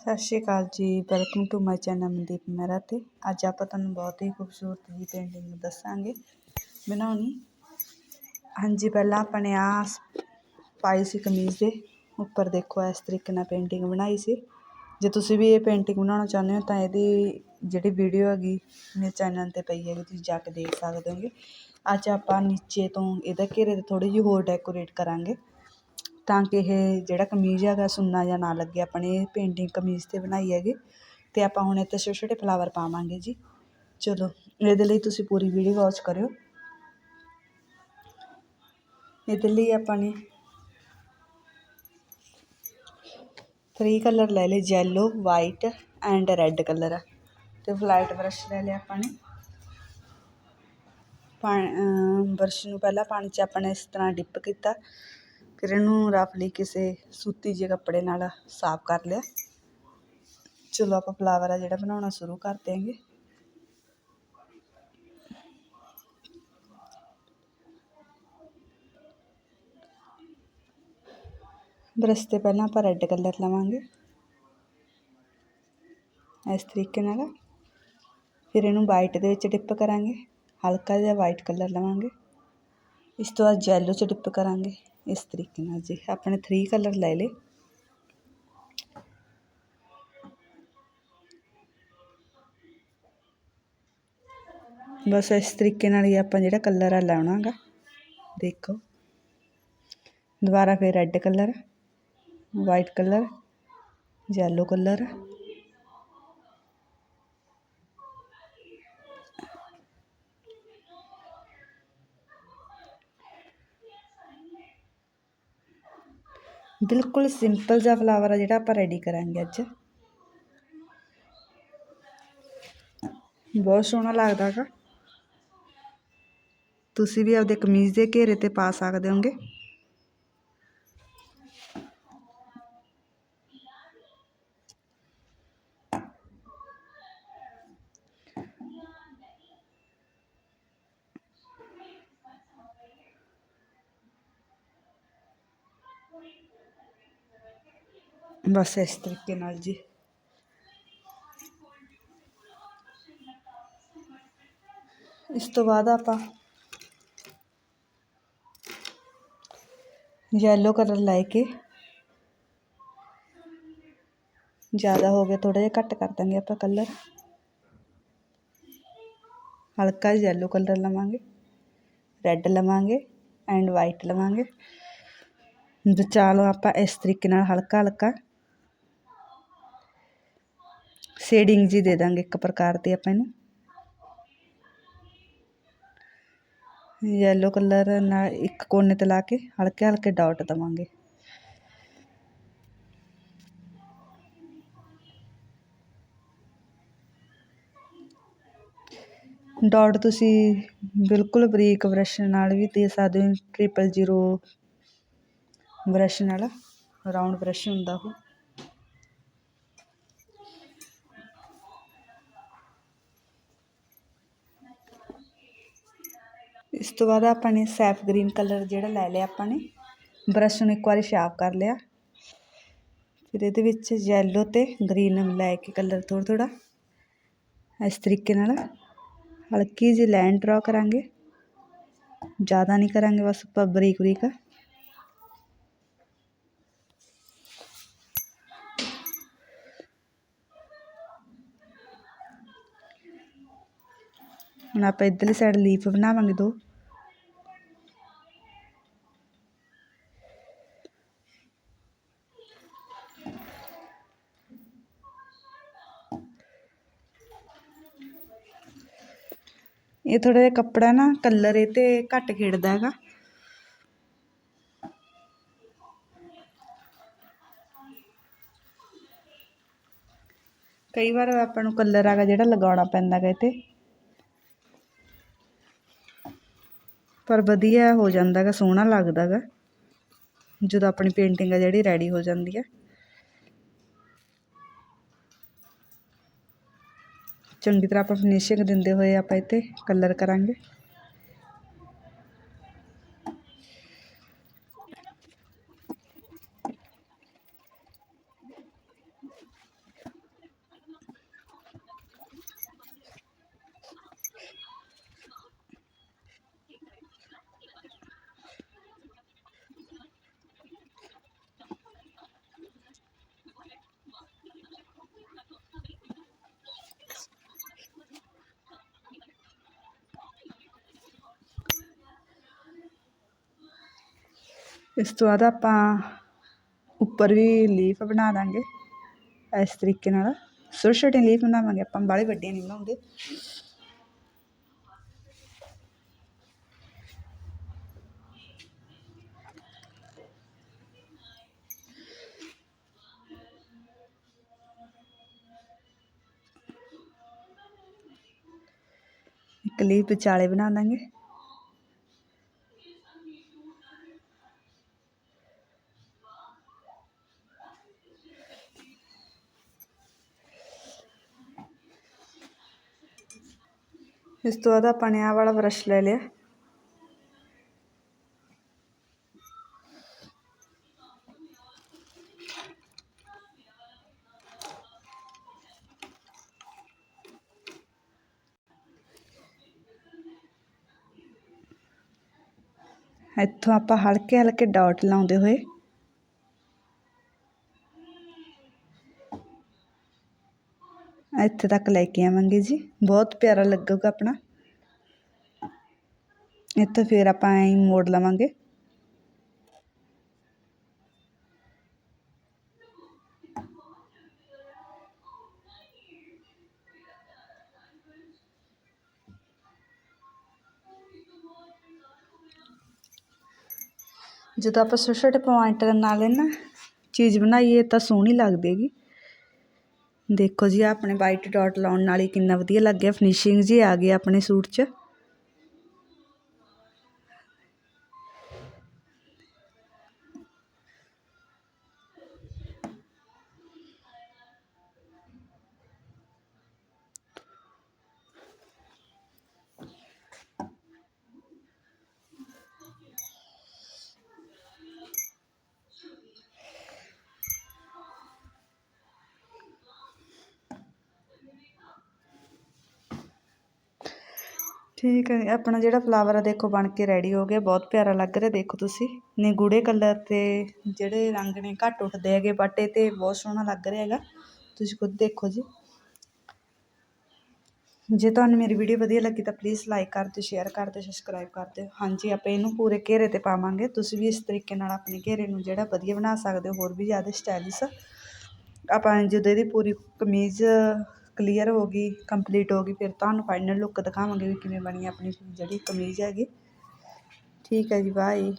ਸਤਿ ਸ਼੍ਰੀ ਅਕਾਲ ਜੀ। Welcome to my channel Mandeep Mehra ਤੇ ਅੱਜ ਆਪਾਂ ਤੁਹਾਨੂੰ ਬਹੁਤ ਹੀ ਖੂਬਸੂਰਤ ਜੀ ਪੇਂਟਿੰਗ ਦੱਸਾਂਗੇ। ਬਣਾਉਣੀ। ਹਾਂਜੀ, ਪਹਿਲਾਂ ਆਪਾਂ ਨੇ ਆ ਪਾਈ ਸੀ ਕਮੀਜ਼ ਦੇ। ਉੱਪਰ ਦੇਖੋ, ਇਸ ਤਰੀਕੇ ਨਾਲ ਪੇਂਟਿੰਗ ਬਣਾਈ ਸੀ। ਜੇ ਤੁਸੀਂ ਵੀ ਇਹ ਪੇਂਟਿੰਗ ਬਣਾਉਣਾ ਚਾਹੁੰਦੇ ਹੋ ਤਾਂ ਇਹਦੀ ਜਿਹੜੀ ਵੀਡੀਓ ਹੈਗੀ, ਮੇਰੇ ਚੈਨਲ 'ਤੇ ਪਈ ਹੈਗੀ, ਤੁਸੀਂ ਜਾ ਕੇ ਦੇਖ ਸਕਦੇ ਹੋਗੇ। ਅੱਜ ਆਪਾਂ ਨੀਚੇ ਤੋਂ ਇਹਦਾ ਘੇਰੇ ਤੇ ਥੋੜੀ ਜਿਹੀ ਹੋਰ ਡੈਕੋਰੇਟ ਕਰਾਂਗੇ। ਤਾਂ ਕਿ ਇਹ ਜਿਹੜਾ ਕਮੀਜ਼ ਹੈਗਾ ਸੁੰਨਾ ਜਾਂ ਨਾ ਲੱਗੇ ਆਪਣੇ ਇਹ ਪੇਂਟਿੰਗ ਕਮੀਜ਼ 'ਤੇ ਬਣਾਈ ਹੈਗੀ ਅਤੇ ਆਪਾਂ ਹੁਣ ਇੱਥੇ ਛੋਟੇ ਛੋਟੇ ਫਲਾਵਰ ਪਾਵਾਂਗੇ ਜੀ। ਚਲੋ, ਇਹਦੇ ਲਈ ਤੁਸੀਂ ਪੂਰੀ ਵੀਡੀਓ ਵਾਚ ਕਰਿਓ। ਇਹਦੇ ਲਈ ਆਪਾਂ ਨੇ ਥਰੀ ਕਲਰ ਲੈ ਲਏ yellow white and red colour ਅਤੇ ਫਲਾਈਟ ਬਰਸ਼ ਲੈ ਲਿਆ ਆਪਾਂ ਨੇ। ਪਾ ਬਰਸ਼ ਨੂੰ ਪਹਿਲਾਂ ਪਾਣੀ 'ਚ ਆਪਾਂ ਨੇ ਇਸ ਤਰ੍ਹਾਂ ਡਿਪ ਕੀਤਾ। ਫਿਰ ਇਹਨੂੰ ਰਫਲੀ ਕਿਸੇ ਸੂਤੀ ਜਿਹੇ ਕੱਪੜੇ ਨਾਲ ਸਾਫ਼ ਕਰ ਲਿਆ। ਚਲੋ ਆਪਾਂ ਫਲਾਵਰ ਆ ਜਿਹੜਾ ਬਣਾਉਣਾ ਸ਼ੁਰੂ ਕਰ ਦਿਆਂਗੇ। ਬਰਸ਼ ਤੇ ਪਹਿਲਾਂ ਆਪਾਂ ਰੈੱਡ ਕਲਰ ਲਵਾਂਗੇ। ਇਸ ਤਰੀਕੇ ਨਾਲ। ਫਿਰ ਇਹਨੂੰ ਵਾਈਟ ਦੇ ਵਿੱਚ ਡਿਪ ਕਰਾਂਗੇ। ਹਲਕਾ ਜਿਹਾ ਵਾਈਟ ਕਲਰ ਲਵਾਂਗੇ। ਇਸ ਤੋਂ ਬਾਅਦ ਜੈਲੋ 'ਚ ਡਿਪ ਕਰਾਂਗੇ। ਇਸ ਤਰੀਕੇ ਨਾਲ ਜੀ। ਆਪਣੇ 3 ਕਲਰ ਲੈ ਲਏ। ਬਸ ਇਸ ਤਰੀਕੇ ਨਾਲ ਹੀ ਆਪਾਂ ਜਿਹੜਾ ਕਲਰ ਆ ਲਾਉਣਾਗਾ ਦੇਖੋ। ਦੁਬਾਰਾ ਫਿਰ red colour white colour yellow colour ਬਿਲਕੁਲ ਸਿੰਪਲ ਜਿਹਾ ਫਲਾਵਰ ਆ ਜਿਹੜਾ ਆਪਾਂ ਰੈਡੀ ਕਰਾਂਗੇ ਅੱਜ। ਬਹੁਤ ਸੋਹਣਾ ਲੱਗਦਾ ਹੈਗਾ। ਤੁਸੀਂ ਵੀ ਆਪਦੇ ਕਮੀਜ਼ ਦੇ ਘੇਰੇ ਤੇ ਪਾ ਸਕਦੇ ਹੋਗੇ। ਬਸ ਇਸ ਤਰੀਕੇ ਨਾਲ ਜੀ। ਇਸ ਤੋਂ ਬਾਅਦ ਆਪਾਂ ਯੈਲੋ ਕਲਰ ਲੈ ਕੇ ਜ਼ਿਆਦਾ ਹੋ ਗਿਆ ਥੋੜਾ ਜਿਹਾ ਘੱਟ ਕਰ ਦਾਂਗੇ ਆਪਾਂ ਕਲਰ ਹਲਕਾ ਜਿਹਾ ਯੈਲੋ ਕਲਰ ਲਵਾਂਗੇ ਰੈੱਡ ਲਵਾਂਗੇ ਐਂਡ ਵਾਈਟ ਲਵਾਂਗੇ। ਬਚਾ ਆਪਾਂ ਇਸ ਤਰੀਕੇ ਨਾਲ ਹਲਕਾ ਹਲਕਾ ਸ਼ੇਡਿੰਗ ਜੀ ਦੇ ਦਾਂਗੇ ਇੱਕ ਪ੍ਰਕਾਰ ਦੀ ਆਪਾਂ ਇਹਨੂੰ। ਯੈਲੋ ਕਲਰ ਨਾਲ ਇੱਕ ਕੋਨੇ ਤੇ ਲਾ ਕੇ ਹਲਕੇ ਹਲਕੇ ਡਾਟ ਦਵਾਂਗੇ। ਡਾਟ ਤੁਸੀਂ ਬਿਲਕੁਲ ਬਰੀਕ ਬ੍ਰਸ਼ ਨਾਲ ਵੀ ਦੇ ਸਕਦੇ ਹੋ ਟ੍ਰਿਪਲ ਜ਼ੀਰੋ ਬ੍ਰਸ਼ ਨਾਲ ਰਾਉਂਡ ਬ੍ਰਸ਼ ਹੁੰਦਾ ਉਹ। ਇਸ ਤੋਂ ਬਾਅਦ ਆਪਾਂ ਨੇ ਸੈਫ ਗ੍ਰੀਨ ਕਲਰ ਜਿਹੜਾ ਲੈ ਲਿਆ ਆਪਾਂ ਨੇ, ਬਰਸ਼ ਨੂੰ ਇੱਕ ਵਾਰੀ ਸਾਫ਼ ਕਰ ਲਿਆ। ਫਿਰ ਇਹਦੇ ਵਿੱਚ ਯੈਲੋ ਤੇ ਗ੍ਰੀਨ ਲੈ ਕੇ ਕਲਰ ਥੋੜਾ ਥੋੜਾ ਇਸ ਤਰੀਕੇ ਨਾਲ ਹਲਕੀ ਜਿਹੀ ਲਾਈਨ ਡਰਾ ਕਰਾਂਗੇ। ਜ਼ਿਆਦਾ ਨਹੀਂ ਕਰਾਂਗੇ, ਬਸ ਆਪਾਂ ਬਰੀਕ ਬਰੀਕ ਹੁਣ ਆਪਾਂ ਇੱਧਰਲੀ ਸਾਈਡ ਲੀਫ ਬਣਾਵਾਂਗੇ ਦੋ। ਇਹ ਥੋੜਾ ਜਿਹਾ ਕੱਪੜਾ ਨਾ ਕਲਰ ਇਹ ਤੇ ਘੱਟ ਖੇਡਦਾ ਹੈਗਾ। ਕਈ ਵਾਰ ਆਪਾਂ ਨੂੰ ਕਲਰ ਆਗਾ ਜਿਹੜਾ ਲਗਾਉਣਾ ਪੈਂਦਾ ਗਾ ਤੇ ਪਰ ਵਧੀਆ ਹੋ ਜਾਂਦਾ ਗਾ ਸੋਹਣਾ ਲੱਗਦਾ ਗਾ ਜਦੋਂ ਆਪਣੀ ਪੇਂਟਿੰਗ ਆ ਜਿਹੜੀ ਰੈਡੀ ਹੋ ਜਾਂਦੀ ਹੈ ਚੰਗੀ ਤਰ੍ਹਾਂ ਆਪਾਂ ਫਿਨਿਸ਼ਿੰਗ ਦਿੰਦੇ ਹੋਏ ਆਪਾਂ ਇੱਥੇ ਕਲਰ ਕਰਾਂਗੇ। ਇਸ ਤੋਂ ਬਾਅਦ ਆਪਾਂ ਉੱਪਰ ਵੀ ਲੀਫ ਬਣਾ ਦਾਂਗੇ ਇਸ ਤਰੀਕੇ ਨਾਲ। ਛੋਟੇ ਛੋਟੇ ਲੀਫ ਬਣਾਵਾਂਗੇ ਆਪਾਂ, ਬਾਹਲੇ ਵੱਡੀਆਂ ਨਹੀਂ ਬਣਾਉਂਦੇ। ਇੱਕ ਲੀਫ ਵਿਚਾਲੇ ਬਣਾ ਦਾਂਗੇ। ਇਸ ਤੋਂ ਬਾਅਦ ਆਪਾਂ ਨੇ ਆਹ ਵਾਲਾ ਬਰਸ਼ ਲੈ ਲਿਆ। ਇੱਥੋਂ ਆਪਾਂ ਹਲਕੇ ਹਲਕੇ ਡਾਟ ਲਾਉਂਦੇ ਹੋਏ ਇੱਥੇ ਤੱਕ ਲੈ ਕੇ ਆਵਾਂਗੇ ਜੀ। ਬਹੁਤ ਪਿਆਰਾ ਲੱਗੂਗਾ ਆਪਣਾ। ਇੱਥੇ ਫਿਰ ਆਪਾਂ ਐਂ ਮੋੜ ਲਵਾਂਗੇ। ਜਦੋਂ ਆਪਾਂ ਛੋਟੇ ਛੋਟੇ ਪੁਆਇੰਟ ਨਾਲ ਨਾ ਚੀਜ਼ ਬਣਾਈਏ ਤਾਂ ਸੋਹਣੀ ਲੱਗਦੀ ਹੈਗੀ। ਦੇਖੋ ਜੀ, ਆਹ ਆਪਣੇ ਵਾਈਟ ਡੋਟ ਲਾਉਣ ਨਾਲ ਹੀ ਕਿੰਨਾ ਵਧੀਆ ਲੱਗ ਗਿਆ। ਫਿਨਿਸ਼ਿੰਗ ਜੀ ਆ ਗਈ ਆਪਣੇ ਸੂਟ 'ਚ। ਠੀਕ ਹੈ, ਆਪਣਾ ਜਿਹੜਾ ਫਲਾਵਰ ਆ ਦੇਖੋ ਬਣ ਕੇ ਰੈਡੀ ਹੋ ਗਿਆ, ਬਹੁਤ ਪਿਆਰਾ ਲੱਗ ਰਿਹਾ, ਦੇਖੋ ਤੁਸੀਂ। ਨੇ ਗੂੜੇ ਕਲਰ ਤੇ ਜਿਹੜੇ ਰੰਗ ਨੇ ਘੱਟ ਉੱਠਦੇ ਹੈਗੇ ਬਟ ਇਹ ਤੇ ਬਹੁਤ ਸੋਹਣਾ ਲੱਗ ਰਿਹਾ ਹੈਗਾ। ਤੁਸੀਂ ਖੁਦ ਦੇਖੋ ਜੀ। ਜੇ ਤੁਹਾਨੂੰ ਮੇਰੀ ਵੀਡੀਓ ਵਧੀਆ ਲੱਗੀ ਤਾਂ ਪਲੀਜ਼ ਲਾਈਕ ਕਰ ਦਿਓ ਸ਼ੇਅਰ ਕਰ ਦਿਓ ਸਬਸਕ੍ਰਾਈਬ ਕਰ ਦਿਓ। ਹਾਂਜੀ, ਆਪਾਂ ਇਹਨੂੰ ਪੂਰੇ ਘੇਰੇ ਤੇ ਪਾਵਾਂਗੇ। ਤੁਸੀਂ ਵੀ ਇਸ ਤਰੀਕੇ ਨਾਲ ਆਪਣੇ ਘੇਰੇ ਨੂੰ ਜਿਹੜਾ ਵਧੀਆ ਬਣਾ ਸਕਦੇ ਹੋ, ਹੋਰ ਵੀ ਜ਼ਿਆਦਾ ਸਟਾਈਲਿਸ਼ ਆਪਾਂ ਜਦੋਂ ਇਹਦੀ ਪੂਰੀ ਕਮੀਜ਼ ਕਲੀਅਰ ਹੋ ਗਈ ਕੰਪਲੀਟ ਹੋ ਗਈ, ਫਿਰ ਤੁਹਾਨੂੰ ਫਾਈਨਲ ਲੁੱਕ ਦਿਖਾਵਾਂਗੇ ਵੀ ਕਿਵੇਂ ਬਣੀ ਆਪਣੀ ਜਿਹੜੀ ਕਮੀਜ਼ ਹੈਗੀ। ਠੀਕ ਹੈ ਜੀ ਬਾਏ